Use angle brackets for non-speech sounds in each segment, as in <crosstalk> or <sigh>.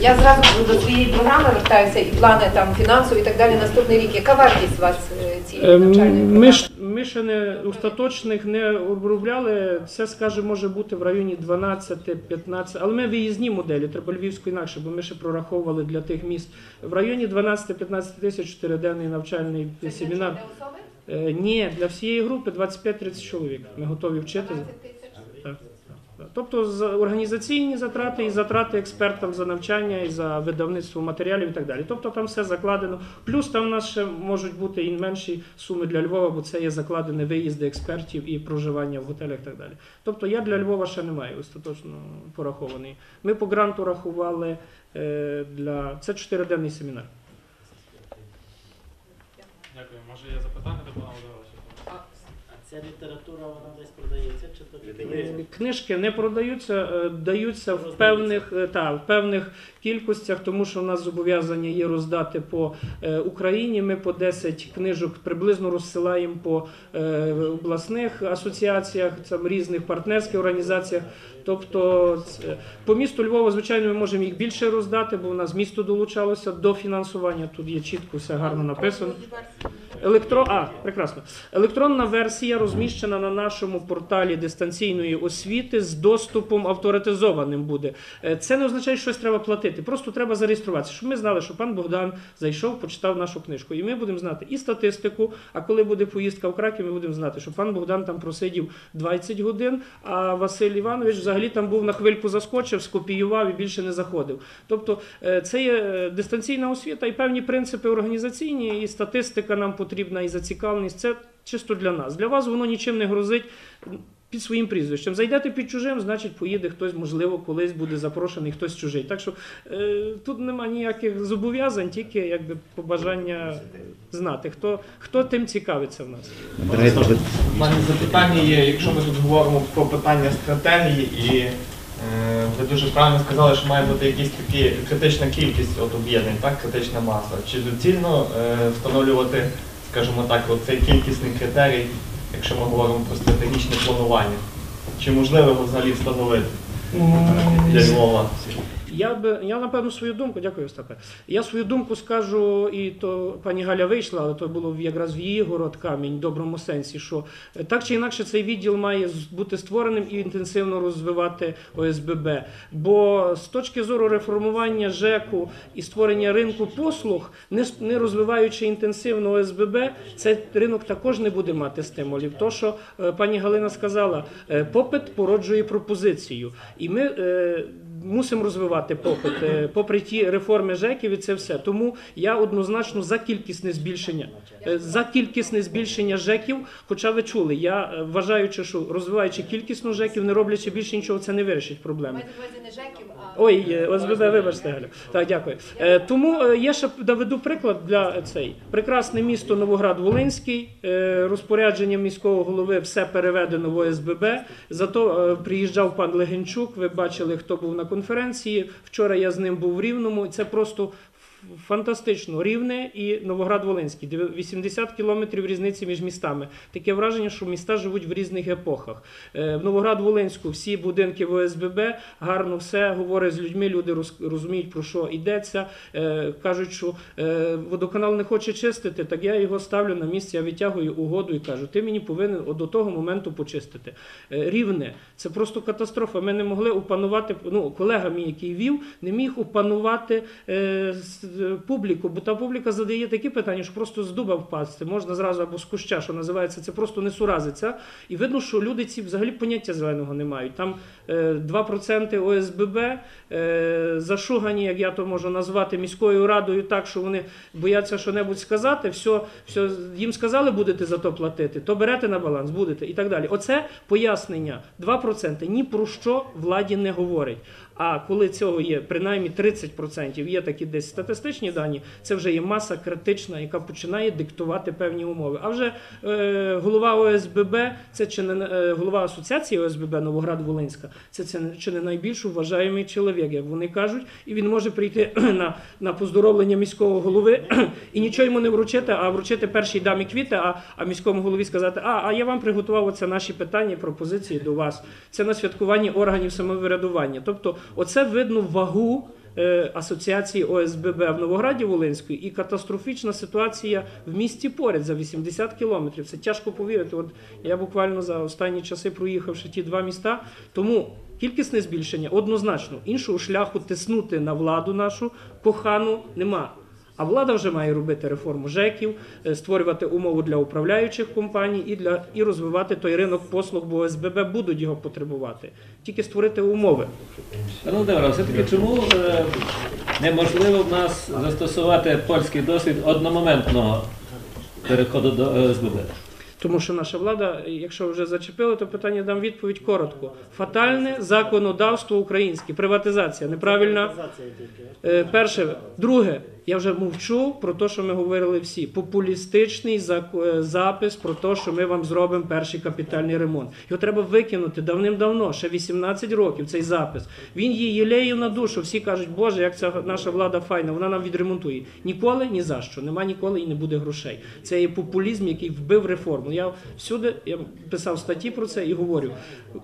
Я зразу до своєї програми вертаюся і плани там фінансові і так далі. Наступний рік. Яка вартість у вас е, цієї Ем, навчальної Ми ж ми ще не остаточних не обробляли. Це скаже може бути в районі 12-15, але ми виїзні моделі, треба львівську інакше, бо ми ще прораховували для тих міст. В районі 12-15 тисяч чотириденний навчальний Це семінар. для особи? Е, Ні, для всієї групи 25-30 чоловік. Ми готові вчити. 12 тисяч. Так. Тобто за- організаційні затрати і затрати експертам за навчання і за видавництво матеріалів і так далі. Тобто там все закладено. Плюс там у нас ще можуть бути і менші суми для Львова, бо це є закладені виїзди експертів і проживання в готелях і так далі. Тобто я для Львова ще не маю остаточно порахований. Ми по гранту рахували е, для це чотириденний семінар. Дякую. Може є запитання до пана Володимира? Ця література вона десь продається чи то Е, Книжки не продаються, е, даються в певних, е, та, в певних кількостях, тому що в нас зобов'язання є роздати по е, Україні. Ми по 10 книжок приблизно розсилаємо по обласних асоціаціях, там, різних партнерських організаціях. Тобто по місту Львова, звичайно, ми можемо їх більше роздати, бо в нас місто долучалося до фінансування. Тут є чітко все гарно написано. Електро... А, прекрасно. Електронна версія розміщена на нашому порталі дистанційної освіти з доступом авторитизованим буде. Е, Це не означає, що щось треба платити. Просто треба зареєструватися, щоб ми знали, що пан Богдан зайшов, почитав нашу книжку. І ми будемо знати і статистику. А коли буде поїздка в Краків, ми будемо знати, що пан Богдан там просидів 20 годин, а Василь Іванович взагалі там був на хвильку заскочив, скопіював і більше не заходив. Тобто е, це є е, дистанційна освіта і певні принципи організаційні, і статистика нам потрібна, і зацікавленість. Це чисто для нас. Для вас воно нічим не грозить. Під своїм прізвищем. Зайдете під чужим, значить поїде хтось, можливо, колись буде запрошений, хтось чужий. Так що е, тут нема ніяких зобов'язань, тільки якби побажання знати, хто, хто тим цікавиться в нас. У мене запитання є, якщо ми тут говоримо про питання стратегії, і е, ви дуже правильно сказали, що має бути якась такі критична кількість от об'єднань, так, критична маса. Чи доцільно е, встановлювати, скажімо так, цей кількісний критерій, якщо ми говоримо про стратегічне планування? Чи можливо його взагалі встановити для Львова? Я би я напевно свою думку, дякую, Остапе. Я свою думку скажу, і то пані Галя вийшла, але то було якраз в її город камінь, в доброму сенсі, що е, так чи інакше цей відділ має бути створеним і інтенсивно розвивати ОСББ. Бо з точки зору реформування ЖЕКу і створення ринку послуг, не, не розвиваючи інтенсивно ОСББ, цей ринок також не буде мати стимулів. То, що е, пані Галина сказала, е, попит породжує пропозицію. І ми мусимо розвивати попит, е, попри ті реформи ЖЕКів і це все. Тому я однозначно за кількісне збільшення. Е, За кількісне збільшення ЖЕКів, хоча ви чули, я е, вважаючи, що розвиваючи кількісно ЖЕКів, не роблячи більше нічого, це не вирішить проблеми. Ми не ЖЕКів, Ой, е, ОСББ, вибачте, Галю. Так, дякую. Е, Тому е, я ще доведу приклад для цей прекрасне місто Новоград-Волинський. розпорядження міського голови все переведено в ОСББ. Зато приїжджав пан Легенчук. Ви бачили, хто був на конференції. Вчора я з ним був в Рівному. Це просто. Фантастично рівне і Новоград-Волинський. Диві- 80 кілометрів різниці між містами. Таке враження, що міста живуть в різних епохах. Е, В Новоград-Волинську всі будинки в ОСББ гарно все говорить з людьми. Люди роз- розуміють про що йдеться. Е, Кажуть, що е, водоканал не хоче чистити, так я його ставлю на місце. Я витягую угоду і кажу, ти мені повинен до того моменту почистити. Рівне це просто катастрофа. Ми не могли опанувати. Ну, колега мій, який вів, не міг опанувати публіку, бо та публіка задає такі питання, що просто з дуба впасти можна зразу або з куща, що називається, це просто не суразиться. І видно, що люди ці взагалі поняття зеленого не мають. Там е, 2% ОСББ е, зашугані, як я то можу назвати, міською радою так, що вони бояться що-небудь сказати. Все, все, їм сказали, будете за то платити, то берете на баланс, будете і так далі. Оце пояснення 2% ні про що владі не говорить. А коли цього є принаймні 30%, є такі десь статистичні дані, це вже є маса критична, яка починає диктувати певні умови. А вже е, голова ОСББ, це чи не е, голова асоціації ОСББ Новоград-Волинська, це, це чи не найбільш вважаємий чоловік, як вони кажуть, і він може прийти <clears throat> на, на поздоровлення міського голови <clears throat> і нічого йому не вручити, а вручити першій дамі квіти, а, а міському голові сказати, а, а я вам приготував оце наші питання пропозиції до вас. Це на святкуванні органів самоврядування. Тобто, оце видно вагу асоціації ОСББ в Новограді Волинської і катастрофічна ситуація в місті поряд за 80 кілометрів. Це тяжко повірити. От я буквально за останні часи проїхавши ті два міста. Тому кількісне збільшення однозначно іншого шляху тиснути на владу нашу кохану нема. А влада вже має робити реформу ЖЕКів, е, створювати умови для управляючих компаній і для і розвивати той ринок послуг, бо ОСББ будуть його потребувати. Тільки створити умови. Пане Володимире, все-таки чому е, неможливо в нас застосувати польський досвід одномоментного переходу до ОСББ? Тому що наша влада, якщо вже зачепили, то питання дам відповідь коротко. Фатальне законодавство українське, приватизація, неправильна. Е, Перше, друге, я вже мовчу про те, що ми говорили всі. Популістичний е, запис про те, що ми вам зробимо перший капітальний ремонт. Його треба викинути давним-давно, ще 18 років. Цей запис. Він її єлею на душу. Всі кажуть, Боже, як ця наша влада файна, вона нам відремонтує. Ніколи, ні за що. Нема ніколи і не буде грошей. Це є популізм, який вбив реформу. Я всюди я писав статті про це і говорю.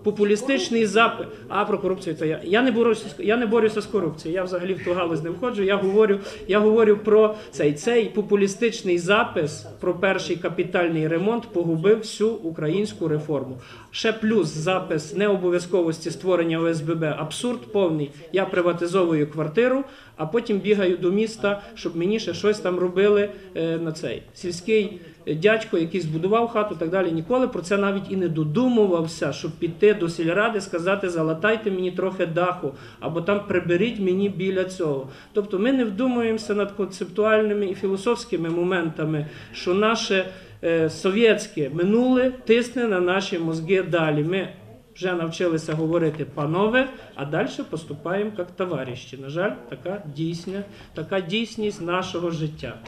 Популістичний запис. А про корупцію то я. Я не борюся, я не борюся з корупцією. Я взагалі в ту галузь не входжу. Я говорю, я говорю про цей цей популістичний запис про перший капітальний ремонт погубив всю українську реформу. Ще плюс запис необов'язковості створення ОСББ. Абсурд повний. Я приватизовую квартиру, а потім бігаю до міста, щоб мені ще щось там робили е, на цей сільський дядько, який збудував хату, так далі. Ніколи про це навіть і не додумувався, щоб піти до сільради, сказати, залатайте мені трохи даху, або там приберіть мені біля цього. Тобто ми не вдумуємося над концептуальними і філософськими моментами, що наше е, совєтське минуле тисне на наші мозги далі. Ми вже навчилися говорити панове, а далі поступаємо як товариші. На жаль, така дійсня, така дійсність нашого життя.